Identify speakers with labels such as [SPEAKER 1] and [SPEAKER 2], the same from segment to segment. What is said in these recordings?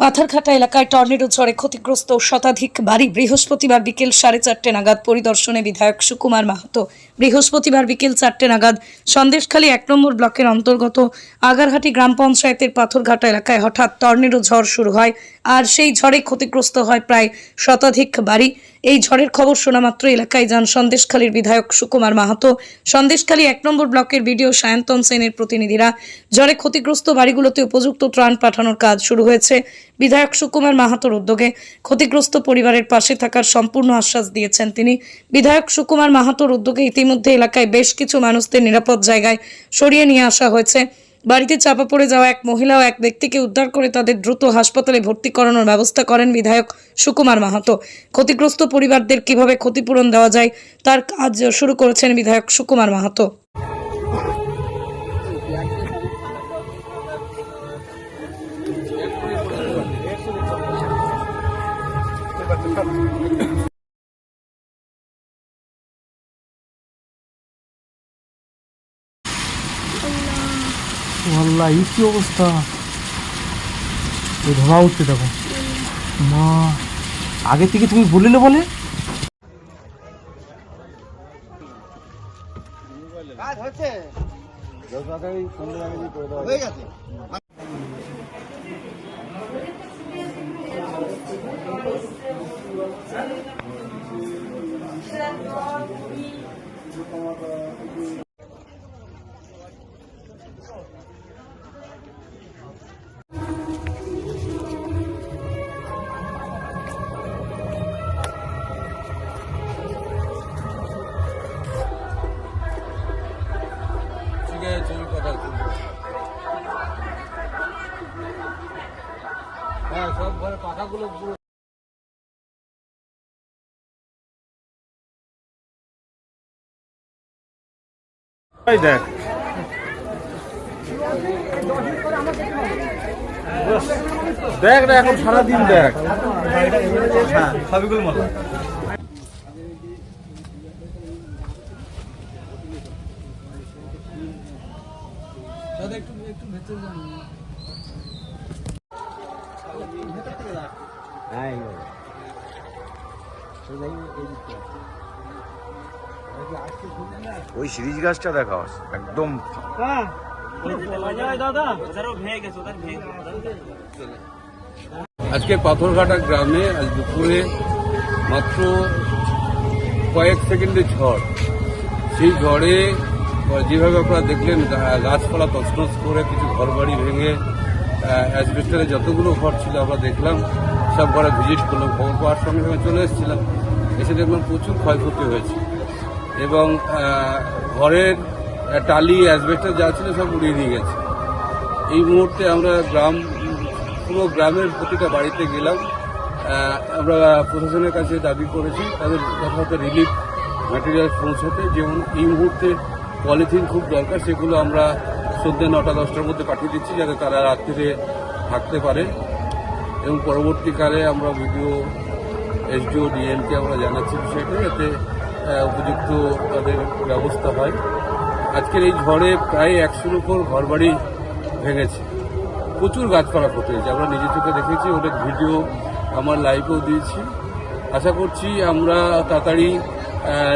[SPEAKER 1] পাথারঘাটা এলাকায় টর্নেডো ঝড়ে ক্ষতিগ্রস্ত শতাধিক বাড়ি। বৃহস্পতিবার বিকেল সাড়ে চারটে নাগাদ পরিদর্শনে বিধায়ক সুকুমার মাহাতো। বৃহস্পতিবার বিকেল চারটে নাগাদ সন্দেশখালী এক নম্বর ব্লকের অন্তর্গত আগারহাটি গ্রাম পঞ্চায়েতের পাথরঘাটা এলাকায় হঠাৎ টর্নেডো ঝড় শুরু হয়। আর সেই ঝড়ে ক্ষতিগ্রস্ত হয় প্রায় শতাধিক বাড়ি। এই ঝড়ের খবর শোনা মাত্র এলাকায় যান সন্দেশখালীর বিধায়ক সুকুমার মাহাতো। সন্দেশখালী এক নম্বর ব্লকের বিডিও সায়ন্তন সেনের প্রতিনিধিরা ঝড়ে ক্ষতিগ্রস্ত বাড়িগুলোতে উপযুক্ত ত্রাণ পাঠানোর কাজ শুরু হয়েছে। বিধায়ক সুকুমার মাহাতোর উদ্যোগে ক্ষতিগ্রস্ত পরিবারের পাশে থাকার সম্পূর্ণ আশ্বাস দিয়েছেন তিনি। বিধায়ক সুকুমার মাহাতোর উদ্যোগে ইতিমধ্যে এলাকায় বেশ কিছু মানুষদের নিরাপদ জায়গায় সরিয়ে নিয়ে আসা হয়েছে। বাড়িতে চাপা পড়ে যাওয়া এক মহিলা ও এক ব্যক্তিকে উদ্ধার করে তাদের দ্রুত হাসপাতালে ভর্তি করানোর ব্যবস্থা করেন বিধায়ক সুকুমার মাহাতো। ক্ষতিগ্রস্ত পরিবারদের কীভাবে ক্ষতিপূরণ দেওয়া যায়, তার কাজ শুরু করেছেন বিধায়ক সুকুমার মাহাতো।
[SPEAKER 2] আল্লাহ, এই কি অবস্থা? এই ধোঁয়া উঠছে, দেখো। মা, আগে থেকে তুমি বলিলে বলে?
[SPEAKER 3] ঠিক হ্যাঁ সব ঘরে পাখাগুলো পুরো
[SPEAKER 2] দেখ। দেখ না এখন সারাদিন দেখ। হ্যাঁ সবগুলো মতো
[SPEAKER 3] একটু একটু ভেতরে যান।
[SPEAKER 4] ওই সিরিজ গাছটা দেখাও একদম
[SPEAKER 3] আজকে পাথরঘাটা গ্রামে আজ দুপুরে মাত্র কয়েক সেকেন্ডের ঝড়। সেই ঝড়ে যেভাবে আপনারা দেখলেন গাছপালা তছনছ করে কিছু ঘরবাড়ি ভেঙে অ্যাসবেস্টারে যতগুলো ঘর ছিল আমরা দেখলাম, সব ঘরে ভিজিট করলাম, খবর পাওয়ার সঙ্গে সঙ্গে চলে এসেছিলাম। এসে দেখলাম প্রচুর ক্ষয়ক্ষতি হয়েছে। এবং ঘরের টালি, অ্যাসবেস্টার যা ছিল সব উড়িয়ে নিয়ে গেছে। এই মুহূর্তে আমরা গ্রাম, পুরো গ্রামের প্রতিটা বাড়িতে গেলাম। আমরা প্রশাসনের কাছে দাবি করেছি, তাদের যথাযথ রিলিফ ম্যাটেরিয়াল পৌঁছাতে। যেমন এই মুহূর্তে পলিথিন খুব দরকার, সেগুলো আমরা সন্ধ্যে নটা দশটার মধ্যে পাঠিয়ে দিচ্ছি যাতে তারা রাত্রিরে থাকতে পারে। এবং পরবর্তীকালে আমরা ভিডিও এসডিও, ডিএমকে আমরা জানাচ্ছি বিষয়টা যাতে উপযুক্ত তাদের ব্যবস্থা হয়। আজকের এই ঝড়ে প্রায় একশোর উপর ঘরবাড়ি ভেঙেছে। প্রচুর গাছপালা হয়েছে আমরা নিজে চোখে দেখেছি ওদের ভিডিও আমার লাইভেও দিয়েছি। আশা করছি আমরা তাড়াতাড়ি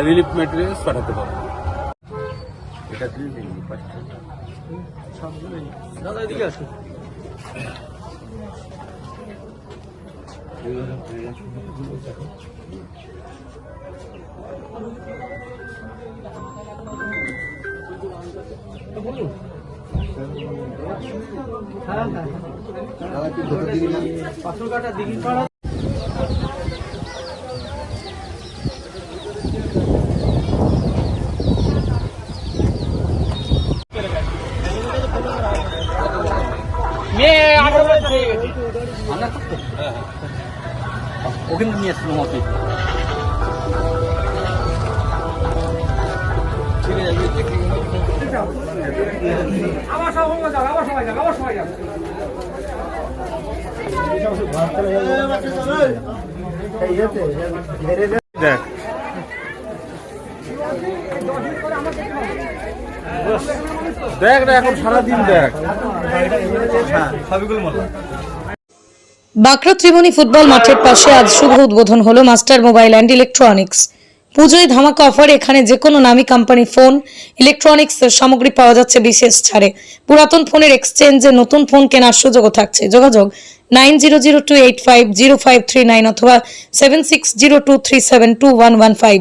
[SPEAKER 3] রিলিফ ম্যাটেরিয়ালস পাঠাতে পারব।
[SPEAKER 4] এটা
[SPEAKER 2] দাদা এদিকে আসো পাথরঘাটা দিঘির পাড়া থাকতো ওখানে নিয়ে আসলাম অফিস দেখ। দেখ। না এখন সারাদিন দেখ। হ্যাঁ সবগুলো মতো
[SPEAKER 1] বাঁকড়া ত্রিমণী ফুটবল মাঠের পাশে আজ শুভ উদ্বোধন হলো মাস্টার মোবাইল অ্যান্ড ইলেকট্রনিক্স। পুজোয় ধামাকা অফার, এখানে যে কোনো নামি কোম্পানি ফোন, ইলেকট্রনিক্স সামগ্রী পাওয়া যাচ্ছে বিশেষ ছাড়ে। পুরাতন ফোনের এক্সচেঞ্জে নতুন ফোন কেনার সুযোগও থাকছে। যোগাযোগ nine zero zero two eight five zero five three nine অথবা seven six zero two three seven two one one five.